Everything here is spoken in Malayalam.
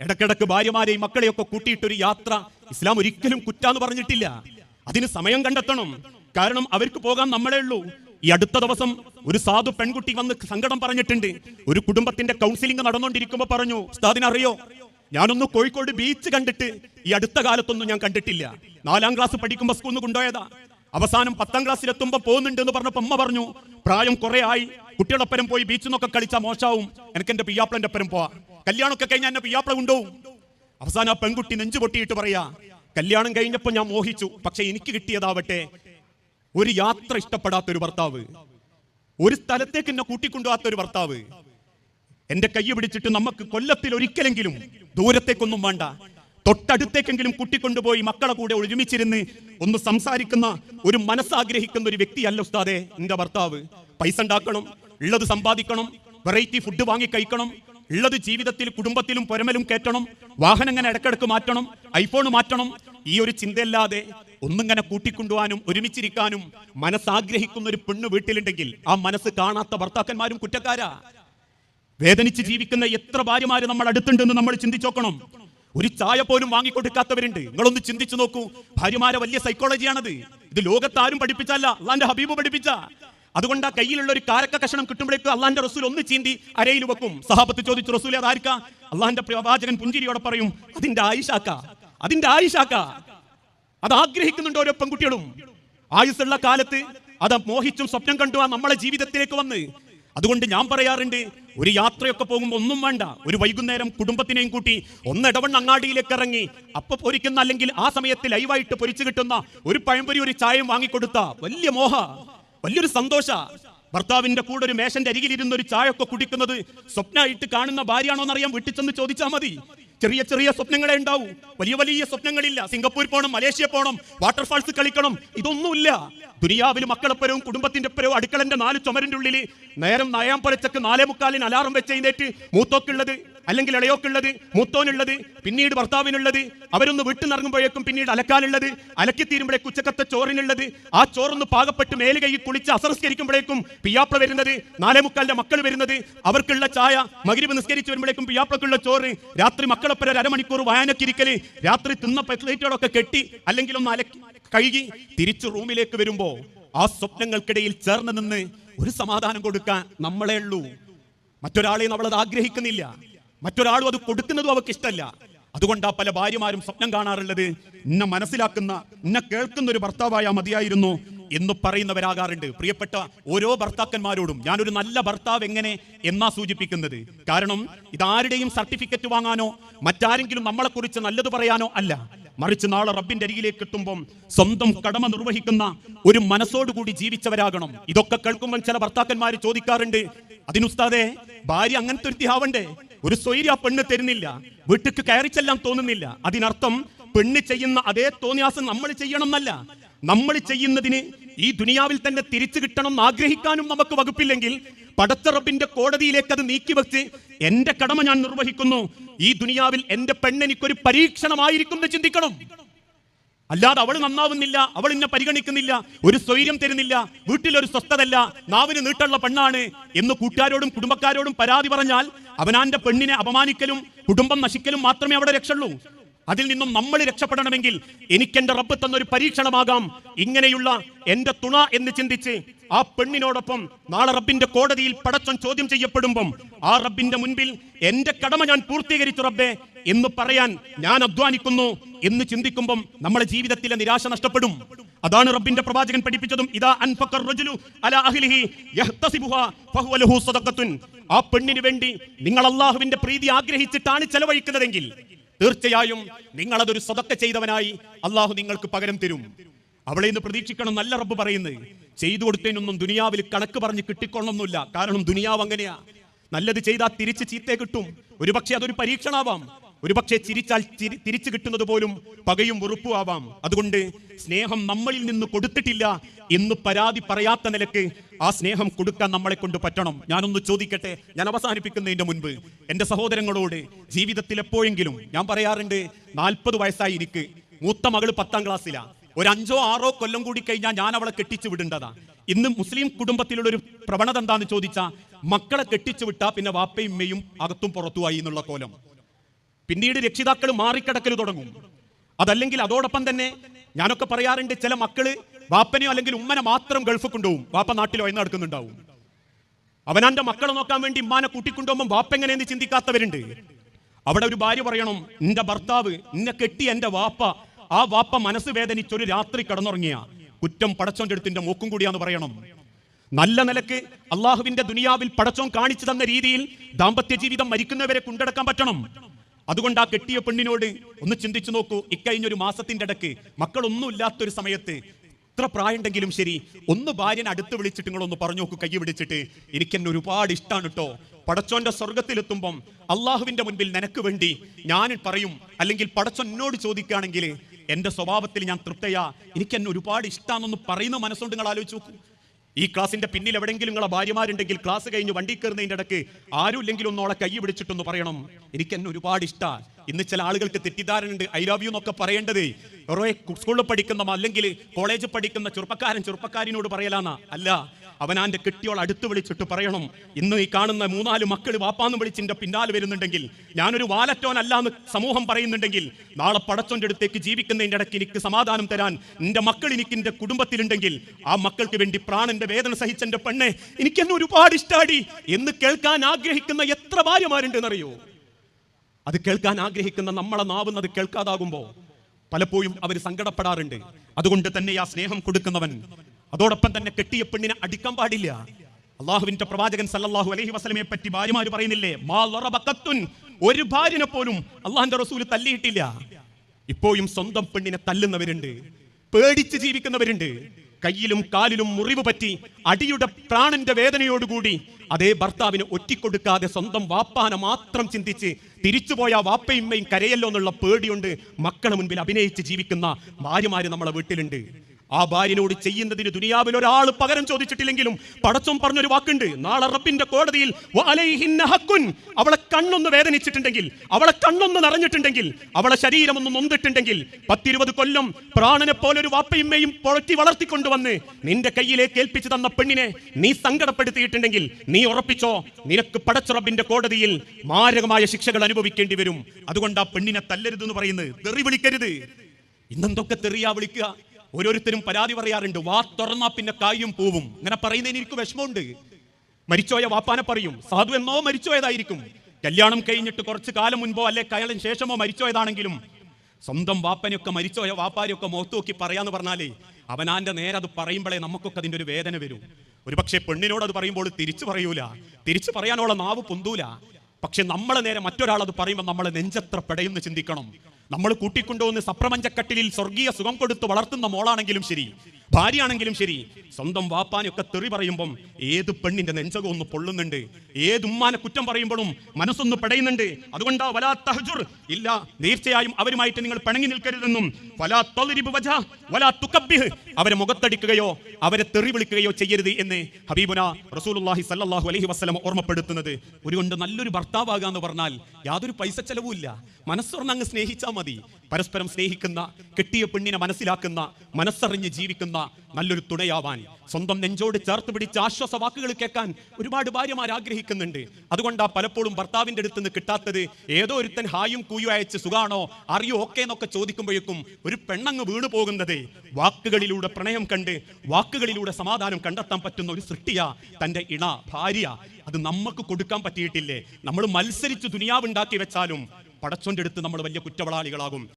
ഇടക്കിടക്ക് ഭാര്യമാരെയും മക്കളെയൊക്കെ കൂട്ടിയിട്ടൊരു യാത്ര. ഇസ്ലാം ഒരിക്കലും കുറ്റാന്ന് പറഞ്ഞിട്ടില്ല. അതിന് സമയം കണ്ടെത്തണം. കാരണം അവർക്ക് പോകാൻ നമ്മളെ ഉള്ളൂ. ഈ അടുത്ത ദിവസം ഒരു സാധു പെൺകുട്ടി വന്ന് സങ്കടം പറഞ്ഞിട്ടുണ്ട്. ഒരു കുടുംബത്തിന്റെ കൗൺസിലിംഗ് നടന്നുകൊണ്ടിരിക്കുമ്പോ പറഞ്ഞു ഉസ്താദിനറിയോ ഞാനൊന്ന് കോഴിക്കോട് ബീച്ച് കണ്ടിട്ട് ഈ അടുത്ത കാലത്തൊന്നും ഞാൻ കണ്ടിട്ടില്ല. നാലാം ക്ലാസ് പഠിക്കുമ്പോൾ സ്കൂളിൽ കൊണ്ടുപോയതാ. അവസാനം പത്താം ക്ലാസ്സിൽ എത്തുമ്പോൾ പോകുന്നുണ്ട് എന്ന് പറഞ്ഞപ്പോ അമ്മ പറഞ്ഞു പ്രായം കുറെ ആയി. കുട്ടികളൊപ്പരം പോയി ബീച്ചിൽ നിന്നൊക്കെ കളിച്ചാൽ മോശാവും. എനിക്ക് എന്റെ പിയാപ്പിളന്റെ ഒപ്പരം പോവാ. കല്യാണമൊക്കെ കഴിഞ്ഞാൽ എന്നെ പിയാപ്പിള കൊണ്ടുപോകും അവസാനം ആ പെൺകുട്ടി നെഞ്ചു പൊട്ടിയിട്ട് പറയാ കല്യാണം കഴിഞ്ഞപ്പോൾ ഞാൻ മോഹിച്ചു പക്ഷെ എനിക്ക് കിട്ടിയതാവട്ടെ. ഒരു യാത്ര ഇഷ്ടപ്പെടാത്ത ഒരു ഭർത്താവ് ഒരു സ്ഥലത്തേക്ക് എന്നെ കൂട്ടിക്കൊണ്ടുപോകാത്ത ഒരു ഭർത്താവ്. എന്റെ കൈ പിടിച്ചിട്ട് നമുക്ക് കൊല്ലത്തിൽ ഒരിക്കലെങ്കിലും ദൂരത്തേക്കൊന്നും വേണ്ട. തൊട്ടടുത്തേക്കെങ്കിലും കൂട്ടിക്കൊണ്ടുപോയി മക്കളെ കൂടെ ഒരുമിച്ചിരുന്ന് ഒന്ന് സംസാരിക്കുന്ന ഒരു മനസ്സാഗ്രഹിക്കുന്ന ഒരു വ്യക്തിയല്ല ഉസ്താദേ എന്റെ ഭർത്താവ്. പൈസ ഉണ്ടാക്കണം ഉള്ളത് സമ്പാദിക്കണം വെറൈറ്റി ഫുഡ് വാങ്ങി കഴിക്കണം ഉള്ളത് ജീവിതത്തിൽ കുടുംബത്തിലും പൊരമലും കയറ്റണം വാഹനം ഇങ്ങനെ ഇടക്കിടക്ക് മാറ്റണം ഐഫോൺ മാറ്റണം. ഈ ഒരു ചിന്തയല്ലാതെ ഒന്നിങ്ങനെ കൂട്ടിക്കൊണ്ടുപോകാനും ഒരുമിച്ചിരിക്കാനും മനസ്സാഗ്രഹിക്കുന്ന ഒരു പെണ്ണ് വീട്ടിലുണ്ടെങ്കിൽ ആ മനസ്സ് കാണാത്ത ഭർത്താക്കന്മാരും കുറ്റക്കാരാ. വേദനിച്ച് ജീവിക്കുന്ന എത്ര ഭാര്യമാര് നമ്മൾ അടുത്തുണ്ടെന്ന് നമ്മൾ ചിന്തിച്ചോക്കണം. ഒരു ചായ പോലും വാങ്ങിക്കൊടുക്കാത്തവരുണ്ട്. നിങ്ങളൊന്ന് ചിന്തിച്ചു നോക്കൂ. ഭാര്യമാരെ വലിയ സൈക്കോളജിയാണത് ഇത് ലോകത്താരും പഠിപ്പിച്ചല്ല അള്ളാന്റെ ഹബീബ് പഠിപ്പിച്ച. അതുകൊണ്ട് ആ കയ്യിലുള്ള ഒരു കാരക്ക കഷണം കിട്ടുമ്പോഴേക്കും അള്ളാന്റെ റസൂൽ ഒന്ന് ചീന്തി അരയിൽ വെക്കും. സഹാബത്ത് ചോദിച്ചു റസൂൽ അതാർക്ക? അള്ളാന്റെ പ്രവാചകൻ പുഞ്ചിരിയോടെ പറയും അതിന്റെ ആയിഷാക്ക അതിന്റെ ആയിഷാക്ക. അത് ആഗ്രഹിക്കുന്നുണ്ട് ഓരോ പെൺകുട്ടികളും. ആയുസ്സുള്ള കാലത്ത് അത് മോഹിച്ചും സ്വപ്നം കണ്ടു ആ നമ്മളെ ജീവിതത്തിലേക്ക് വന്ന്. അതുകൊണ്ട് ഞാൻ പറയാറുണ്ട് ഒരു യാത്രയൊക്കെ പോകുമ്പോൾ ഒന്നും വേണ്ട. ഒരു വൈകുന്നേരം കുടുംബത്തിനെയും കൂട്ടി ഒന്ന് ഇടവണ്ണ അങ്ങാടിയിലേക്ക് ഇറങ്ങി അപ്പൊ പൊരിക്കുന്ന അല്ലെങ്കിൽ ആ സമയത്ത് ലൈവായിട്ട് പൊരിച്ചു കിട്ടുന്ന ഒരു പഴംപൊരി ഒരു ചായയും വാങ്ങിക്കൊടുത്ത വലിയ മോഹ. വലിയൊരു സന്തോഷ. ഭർത്താവിന്റെ കൂടെ ഒരു മേശന്റെ അരികിലിരുന്ന് ഒരു ചായൊക്കെ കുടിക്കുന്നത് സ്വപ്നമായിട്ട് കാണുന്ന ഭാര്യയാണോ എന്നറിയാൻ വീട്ടിൽ ചെന്ന് ചോദിച്ചാൽ മതി. ചെറിയ ചെറിയ സ്വപ്നങ്ങളെ ഉണ്ടാവൂ. വലിയ വലിയ സ്വപ്നങ്ങളില്ല. സിംഗപ്പൂർ പോകണം മലേഷ്യ പോകണം വാട്ടർഫാൾസ് കളിക്കണം ഇതൊന്നുമില്ല. ദുനിയാവിൽ മക്കളെപ്പരവും കുടുംബത്തിന്റെ പരവും അടുക്കളന്റെ നാല് ചുമരിന്റെ ഉള്ളിൽ നേരം നയാം പരച്ചക്ക് നാലേ മുക്കാലിന് അലാറം വെച്ച് എഴുന്നേറ്റ് മൂത്തോക്കുള്ളത് അല്ലെങ്കിൽ ഇളയോക്കുള്ളത് മൂത്തോനുള്ളത് പിന്നീട് ഭർത്താവിനുള്ളത് അവരൊന്ന് വിട്ടുനിറങ്ങുമ്പോഴേക്കും പിന്നീട് അലക്കാനുള്ളത് അലക്കി തീരുമ്പോഴേക്കും ഉച്ചക്കത്തെ ചോറിനുള്ളത് ആ ചോറൊന്ന് പാകപ്പെട്ട് മേലുകൈ കുളിച്ച് അസംസ്കരിക്കുമ്പോഴേക്കും പിയാപ്ല വരുന്നത് നാലേ മുക്കാലിന്റെ മക്കൾ വരുന്നത് അവർക്കുള്ള ചായ മകരിവ് നിസ്കരിച്ച് വരുമ്പോഴേക്കും പിയാപ്ലക്കുള്ള ചോറ് രാത്രി മക്കളൊപ്പം ഒരു അരമണിക്കൂർ വായനക്കിരിക്കൽ രാത്രി തിന്ന പ്ലേറ്റുകളൊക്കെ കെട്ടി അല്ലെങ്കിൽ ഒന്ന് അലക്കി കഴുകി തിരിച്ചു റൂമിലേക്ക് വരുമ്പോ ആ സ്വപ്നങ്ങൾക്കിടയിൽ ചേർന്ന് നിന്ന് ഒരു സമാധാനം കൊടുക്കാൻ നമ്മളെ ഉള്ളൂ. മറ്റൊരാളെയും നമ്മളത് ആഗ്രഹിക്കുന്നില്ല. മറ്റൊരാളും അത് കൊടുക്കുന്നതും അവർക്ക് ഇഷ്ടമല്ല അതുകൊണ്ടാ പല ഭാര്യമാരും സ്വപ്നം കാണാറുള്ളത്. എന്നെ മനസ്സിലാക്കുന്ന എന്നെ കേൾക്കുന്ന ഒരു ഭർത്താവായാ മതിയായിരുന്നു എന്ന് പറയുന്നവരാകാറുണ്ട്. പ്രിയപ്പെട്ട ഓരോ ഭർത്താക്കന്മാരോടും ഞാനൊരു നല്ല ഭർത്താവ് എങ്ങനെ എന്നാ സൂചിപ്പിക്കുന്നത്. കാരണം ഇതാരുടെയും സർട്ടിഫിക്കറ്റ് വാങ്ങാനോ മറ്റാരെങ്കിലും നമ്മളെക്കുറിച്ച് നല്ലത് പറയാനോ അല്ല. മറിച്ച് നാളെ റബ്ബിന്റെ അരികിലേക്ക് എത്തുമ്പം സ്വന്തം കടമ നിർവഹിക്കുന്ന ഒരു മനസ്സോടുകൂടി ജീവിച്ചവരാകണം. ഇതൊക്കെ കേൾക്കുമ്പോൾ ചില ഭർത്താക്കന്മാർ ചോദിക്കാറുണ്ട് അതിനുസ്താദെ ഭാര്യ അങ്ങനത്തെ ഒരു ആവണ്ടേ ഒരു സ്വൈര്യ ആ പെണ്ണ് തരുന്നില്ല. വീട്ടിക്ക് കയറിച്ചെല്ലാം തോന്നുന്നില്ല. അതിനർത്ഥം പെണ്ണ് ചെയ്യുന്ന അതേ തോന്നിയാസം നമ്മൾ ചെയ്യണം എന്നല്ല നമ്മൾ ചെയ്യുന്നതിന് ഈ ദുനിയാവിൽ തന്നെ തിരിച്ചു കിട്ടണം ആഗ്രഹിക്കാനും നമുക്ക് വകുപ്പില്ലെങ്കിൽ പടത്തറബിന്റെ കോടതിയിലേക്ക് അത് നീക്കിവെച്ച് എന്റെ കടമ ഞാൻ നിർവഹിക്കുന്നു. ഈ ദുനിയാവിൽ എന്റെ പെണ്ണെനിക്കൊരു പരീക്ഷണമായിരിക്കും എന്ന് ചിന്തിക്കണം. അല്ലാതെ അവൾ നന്നാവുന്നില്ല അവൾ എന്നെ പരിഗണിക്കുന്നില്ല ഒരു സ്വൈര്യം തരുന്നില്ല വീട്ടിലൊരു സ്വസ്ഥതല്ല നാവിന് നീട്ടുള്ള പെണ്ണാണ് എന്ന് കൂട്ടുകാരോടും കുടുംബക്കാരോടും പരാതി പറഞ്ഞാൽ അവനാന്റെ പെണ്ണിനെ അപമാനിക്കലും കുടുംബം നശിക്കലും മാത്രമേ അവിടെ രക്ഷയുള്ളൂ. അതിൽ നിന്നും നമ്മൾ രക്ഷപ്പെടണമെങ്കിൽ എനിക്കെന്റെ റബ്ബ് തന്നൊരു പരീക്ഷണമാകാം. ഇങ്ങനെയുള്ള എന്റെ തുണ എന്ന് ചിന്തിച്ച് ആ പെണ്ണിനോടൊപ്പം നാളെ റബ്ബിന്റെ കോടതിയിൽ പടച്ചൻ ചോദ്യം ചെയ്യപ്പെടുമ്പം ആ റബ്ബിന്റെ മുൻപിൽ എന്റെ കടമ ഞാൻ പൂർത്തീകരിച്ചു റബ്ബെ എന്ന് പറയാൻ ഞാൻ അധ്വാനിക്കുന്നു എന്ന് ചിന്തിക്കുമ്പം നമ്മുടെ ജീവിതത്തിലെ നിരാശ നഷ്ടപ്പെടും. അതാണ് റബ്ബിന്റെ പ്രവാചകൻ പഠിപ്പിച്ചതും. ഇതാ അൻഫഖർ റജുലു അല അഹ്ലിഹി യഹ്തസിബുഹ ഫഹുവ ലഹു സദഖത്തുൻ. ആ പെണ്ണിന് വേണ്ടി നിങ്ങൾ അള്ളാഹുവിന്റെ പ്രീതി ആഗ്രഹിച്ചിട്ടാണ് ചെലവഴിക്കുന്നതെങ്കിൽ തീർച്ചയായും നിങ്ങൾ അതൊരു സ്വതക്ക ചെയ്തവനായി അള്ളാഹു നിങ്ങൾക്ക് പകരം തരും. അവളെ ഇന്ന് പ്രതീക്ഷിക്കണം നല്ല റബ്ബ് പറയുന്നത് ചെയ്തു കൊടുത്തതിനൊന്നും ദുനിയാവിൽ കണക്ക് പറഞ്ഞ് കിട്ടിക്കൊള്ളണമെന്നില്ല കാരണം ദുനിയാവ് അങ്ങനെയാ. നല്ലത് ചെയ്താൽ തിരിച്ച് ചീത്തേ കിട്ടും. ഒരുപക്ഷെ അതൊരു പരീക്ഷണാവാം. ഒരുപക്ഷെ ചിരിച്ചാൽ ചിരി- തിരിച്ചു കിട്ടുന്നത് പോലും പകയും വെറുപ്പുമാവാം. അതുകൊണ്ട് സ്നേഹം നമ്മളിൽ നിന്ന് കൊടുത്തിട്ടില്ല എന്ന് പരാതി പറയാത്ത നിലയ്ക്ക് ആ സ്നേഹം കൊടുക്കാൻ നമ്മളെ കൊണ്ട് പറ്റണം. ഞാനൊന്ന് ചോദിക്കട്ടെ? ഞാൻ അവസാനിപ്പിക്കുന്നതിന്റെ മുൻപ് എന്റെ സഹോദരങ്ങളോട് ജീവിതത്തിൽ എപ്പോഴെങ്കിലും ഞാൻ പറയാറുണ്ട് നാൽപ്പത് വയസ്സായി എനിക്ക് മൂത്ത മകൾ പത്താം ക്ലാസ്സിലാ. ഒരു അഞ്ചോ ആറോ കൊല്ലം കൂടി കഴിഞ്ഞാൽ ഞാൻ അവളെ കെട്ടിച്ചു വിടേണ്ടതാ. ഇന്ന് മുസ്ലിം കുടുംബത്തിലുള്ള ഒരു പ്രവണത എന്താന്ന് ചോദിച്ചാൽ മക്കളെ കെട്ടിച്ചു വിട്ടാ പിന്നെ വാപ്പയും ഉമ്മയും അകത്തും പുറത്തുമായി എന്നുള്ള കോലം. പിന്നീട് രക്ഷിതാക്കൾ മാറിക്കിടക്കൽ തുടങ്ങും. അതല്ലെങ്കിൽ അതോടൊപ്പം തന്നെ ഞാനൊക്കെ പറയാറുണ്ട് ചില മക്കൾ വാപ്പനെയോ അല്ലെങ്കിൽ ഉമ്മനെ മാത്രം ഗൾഫ് കൊണ്ടുപോകും. വാപ്പ നാട്ടിലോ എന്ന് നടക്കുന്നുണ്ടാവും. അവനാന്റെ മക്കളെ നോക്കാൻ വേണ്ടി ഉമ്മാനെ കൂട്ടിക്കൊണ്ടുപോകുമ്പോൾ വാപ്പ എങ്ങനെയെന്ന് ചിന്തിക്കാത്തവരുണ്ട്. അവിടെ ഒരു ഭാര്യ പറയണം നിന്റെ ഭർത്താവ് നിന്നെ കെട്ടി എന്റെ വാപ്പ ആ വാപ്പ മനസ്സ് വേദനിച്ചൊരു രാത്രി കിടന്നുറങ്ങിയ. കുറ്റം പടച്ചോന്റെ അടുത്തിന്റെ മൂക്കും കൂടിയാന്ന് പറയണം. നല്ല നിലയ്ക്ക് അള്ളാഹുവിന്റെ ദുനിയാവിൽ പടച്ചോൻ കാണിച്ചു തന്ന രീതിയിൽ ദാമ്പത്യ ജീവിതം മരിക്കുന്നവരെ കൊണ്ടെടുക്കാൻ പറ്റണം. അതുകൊണ്ട് ആ കെട്ടിയ പെണ്ണിനോട് ഒന്ന് ചിന്തിച്ചു നോക്കൂ. ഇക്കഴിഞ്ഞൊരു മാസത്തിന്റെ ഇടയ്ക്ക് മക്കളൊന്നും ഇല്ലാത്തൊരു സമയത്ത് എത്ര പ്രായമുണ്ടെങ്കിലും ശരി ഒന്ന് ഭാര്യനെ അടുത്ത് വിളിച്ചിട്ട് നിങ്ങളൊന്ന് പറഞ്ഞു നോക്കൂ കൈ പിടിച്ചിട്ട്. എനിക്ക് എന്നെ ഒരുപാട് ഇഷ്ടമാണ് കേട്ടോ പടച്ചോന്റെ സ്വർഗത്തിലെത്തുമ്പം അള്ളാഹുവിന്റെ മുൻപിൽ നിനക്ക് വേണ്ടി ഞാൻ പറയും അല്ലെങ്കിൽ പടച്ചോൻ എന്നോട് ചോദിക്കുകയാണെങ്കിൽ എന്റെ സ്വഭാവത്തിൽ ഞാൻ തൃപ്തയാ. എനിക്ക് എന്നെ ഒരുപാട് ഇഷ്ടമാണെന്ന് പറയുന്ന മനസ്സുകൊണ്ട് നിങ്ങൾ ആലോചിച്ച് നോക്കൂ. ഈ ക്ലാസിന്റെ പിന്നിൽ എവിടെയെങ്കിലും നിങ്ങളെ ഭാര്യമാരുണ്ടെങ്കിൽ ക്ലാസ് കഴിഞ്ഞ് വണ്ടി കയറുന്നതിന്റെ ഇടയ്ക്ക് ആരും ഇല്ലെങ്കിൽ ഒന്നോളെ കൈ പിടിച്ചിട്ടൊന്ന് പറയണം. എനിക്ക് എന്നെ ഒരുപാട് ഇഷ്ടമാണ് ഇന്ന് ചില ആളുകൾക്ക് തെറ്റിദ്ധാരണ ഉണ്ട് ഐ ലവ് യു എന്നൊക്കെ പറയേണ്ടത് സ്കൂളിൽ പഠിക്കുന്ന അല്ലെങ്കിൽ കോളേജിൽ പഠിക്കുന്ന ചെറുപ്പക്കാരൻ ചെറുപ്പക്കാരിനോട് പറയലാന്നാ. അല്ല അവനാന്റെ കെട്ടിയോൾ അടുത്ത് വിളിച്ചിട്ട് പറയണം. ഇന്ന് ഈ കാണുന്ന മൂന്നാൽ മക്കൾ വാപ്പാന്ന് വിളിച്ചിന്റെ പിന്നാലെ വരുന്നുണ്ടെങ്കിൽ ഞാനൊരു വാലറ്റോനല്ല എന്ന് സമൂഹം പറയുന്നുണ്ടെങ്കിൽ നാളെ പടച്ചോന്റെ അടുത്തേക്ക് ജീവിക്കുന്നതിന്റെ ഇടയ്ക്ക് എനിക്ക് സമാധാനം തരാൻ എന്റെ മക്കൾ എനിക്ക് എന്റെ കുടുംബത്തിലുണ്ടെങ്കിൽ ആ മക്കൾക്ക് വേണ്ടി പ്രാണന്റെ വേദന സഹിച്ചെന്റെ പെണ്ണെ എനിക്കെന്നെ ഒരുപാട് ഇഷ്ടാടി. എന്ന് കേൾക്കാൻ ആഗ്രഹിക്കുന്ന എത്ര ഭാര്യമാരുണ്ടെന്നറിയോ? അത് കേൾക്കാൻ ആഗ്രഹിക്കുന്ന നമ്മളെ നാവുന്നത് കേൾക്കാതാകുമ്പോ പലപ്പോഴും അവർ സങ്കടപ്പെടാറുണ്ട്. അതുകൊണ്ട് തന്നെ ആ സ്നേഹം കൊടുക്കുന്നവൻ അതോടൊപ്പം തന്നെ കെട്ടിയ പെണ്ണിനെ അടിക്കാൻ പാടില്ല. അള്ളാഹുവിന്റെ പ്രവാചകൻ സല്ലാഹു അലഹി വസ്ലമയെ പറ്റി ഭാര്യമാര് പറയുന്നില്ലേ മാ ഒരു ഭാര്യനെ പോലും അള്ളാഹിന്റെ റസൂൽ തല്ലിയിട്ടില്ല. ഇപ്പോഴും സ്വന്തം പെണ്ണിനെ തല്ലുന്നവരുണ്ട് പേടിച്ച് ജീവിക്കുന്നവരുണ്ട്. കയ്യിലും കാലിലും മുറിവ് പറ്റി അടിയുടെ പ്രാണന്റെ വേദനയോടുകൂടി അതേ ഭർത്താവിന് ഒറ്റിക്കൊടുക്കാതെ സ്വന്തം വാപ്പാനെ മാത്രം ചിന്തിച്ച് തിരിച്ചുപോയ വാപ്പയും കരയല്ലോ എന്നുള്ള പേടിയുണ്ട് മക്കളെ മുൻപിൽ അഭിനയിച്ച് ജീവിക്കുന്ന ഭാര്യമാര് നമ്മളെ വീട്ടിലുണ്ട്. ആ ഭാര്യനോട് ചെയ്യുന്നതിന് ദുനിയാവിൽ ഒരാൾ പകരം ചോദിച്ചിട്ടില്ലെങ്കിലും പടച്ചും പറഞ്ഞൊരു വാക്കുണ്ട്. നാളെ റബ്ബിന്റെ കോടതിയിൽ. അവളെ കണ്ണൊന്ന് വേദനിച്ചിട്ടുണ്ടെങ്കിൽ അവളെ കണ്ണൊന്ന് നിറഞ്ഞിട്ടുണ്ടെങ്കിൽ അവളെ ശരീരം ഒന്ന് നൊന്നിട്ടുണ്ടെങ്കിൽ പത്തിരുപത് കൊല്ലം പ്രാണനെ പോലെ ഒരു വാപ്പയുമ്മയും പൊളറ്റി വളർത്തിക്കൊണ്ടുവന്ന് നിന്റെ കയ്യിലേക്ക് ഏൽപ്പിച്ചു തന്ന പെണ്ണിനെ നീ സങ്കടപ്പെടുത്തിയിട്ടുണ്ടെങ്കിൽ നീ ഉറപ്പിച്ചോ? നിനക്ക് പടച്ച റബ്ബിന്റെ കോടതിയിൽ മാരകമായ ശിക്ഷകൾ അനുഭവിക്കേണ്ടി വരും. അതുകൊണ്ട് ആ പെണ്ണിനെ തല്ലരുതെന്ന് പറയുന്നത് തെറി വിളിക്കരുത്. ഇന്നെന്തൊക്കെ തെറിയാ വിളിക്കുക? ഓരോരുത്തരും പരാതി പറയാറുണ്ട് വാ തുറന്നാ പിന്നെ കായും പൂവും. ഇങ്ങനെ പറയുന്നതിന് എനിക്ക് വിഷമമുണ്ട്. മരിച്ചോയ വാപ്പാനെ പറയും സാധു എന്നോ മരിച്ചോയതായിരിക്കും. കല്യാണം കഴിഞ്ഞിട്ട് കുറച്ച് കാലം മുൻപോ അല്ലെ കയളിന് ശേഷമോ മരിച്ചോയതാണെങ്കിലും സ്വന്തം വാപ്പനെയൊക്കെ മരിച്ചോയ വാപ്പാരെയൊക്കെ മുഖത്തുനോക്കി പറയാന്ന് പറഞ്ഞാലേ അവനാന്റെ നേരെ അത് പറയുമ്പോഴേ നമുക്കൊക്കെ അതിന്റെ ഒരു വേദന വരും. ഒരു പക്ഷേ പെണ്ണിനോട് അത് പറയുമ്പോൾ തിരിച്ചു പറയൂല. തിരിച്ചു പറയാനുള്ള നാവ് പൊന്തൂല. പക്ഷെ നമ്മളെ നേരെ മറ്റൊരാൾ അത് പറയുമ്പോൾ നമ്മളെ നെഞ്ചത്ര പെടയുന്ന് ചിന്തിക്കണം. നമ്മൾ കൂട്ടിക്കൊണ്ടുവന്ന് സപ്രപഞ്ചക്കട്ടിലിൽ സ്വർഗീയ സുഖം കൊടുത്ത് വളർത്തുന്ന മോളാണെങ്കിലും ശരി. ഭാര്യയാണെങ്കിലും ശരി. സ്വന്തം വാപ്പാനൊക്കെ തെറി പറയുമ്പം ഏത് പെണ്ണിന്റെ നെഞ്ചകം ഒന്ന് പൊള്ളുന്നുണ്ട്? ഏത് ഉമ്മാനെ കുറ്റം പറയുമ്പോഴും മനസ്സൊന്ന് പെടയുന്നുണ്ട്? അതുകൊണ്ടാ വലാ തഹജുർ. ഇല്ല തീർച്ചയായും അവരുമായിട്ട് നിങ്ങൾ പിണങ്ങി നിൽക്കരുതെന്നും. വലാ തളിരിബ് വജ വലാ തുകബ്ബിഹ് അവരെ മുഖത്തടിക്കുകയോ അവരെ തെറി വിളിക്കുകയോ ചെയ്യരുത് എന്ന് ഹബീബുന റസൂലുള്ളാഹി സല്ലല്ലാഹു അലൈഹി വസല്ലം ഓർമ്മപ്പെടുത്തുന്നത്. ഒരു കൊണ്ട് നല്ലൊരു ഭർത്താവാകാന്ന് പറഞ്ഞാൽ യാതൊരു പൈസ ചെലവുമില്ല. മനസ്സുറന്ന് അങ്ങ് സ്നേഹിച്ചാൽ മതി. പരസ്പരം സ്നേഹിക്കുന്ന കെട്ടിയ പെണ്ണിനെ മനസ്സിലാക്കുന്ന മനസ്സറിഞ്ഞ് ജീവിക്കുന്ന നല്ലൊരു തുണയാവാൻ സ്വന്തം നെഞ്ചോട് ചേർത്ത് പിടിച്ച് ആശ്വാസ വാക്കുകൾ കേൾക്കാൻ ഒരുപാട് ഭാര്യമാർ ആഗ്രഹിക്കുന്നുണ്ട്. അതുകൊണ്ടാ പലപ്പോഴും ഭർത്താവിന്റെ അടുത്ത് നിന്ന് കിട്ടാത്തത് ഏതോ ഒരുത്തൻ ഹായും കൂയും അയച്ച് സുഖാണോ? അറിയോ? ഓക്കെ എന്നൊക്കെ ചോദിക്കുമ്പോഴേക്കും ഒരു പെണ്ണങ്ങ് വീണു പോകുന്നത്. വാക്കുകളിലൂടെ പ്രണയം കണ്ട് വാക്കുകളിലൂടെ സമാധാനം കണ്ടെത്താൻ പറ്റുന്ന ഒരു സൃഷ്ടിയ തന്റെ ഇണ ഭാര്യ. അത് നമുക്ക് കൊടുക്കാൻ പറ്റിയിട്ടില്ലേ? നമ്മൾ മത്സരിച്ച് ദുനിയാവുണ്ടാക്കി വെച്ചാലും പടച്ചോന്റെ അടുത്ത് നമ്മൾ വലിയ കുറ്റവാളികളാകും.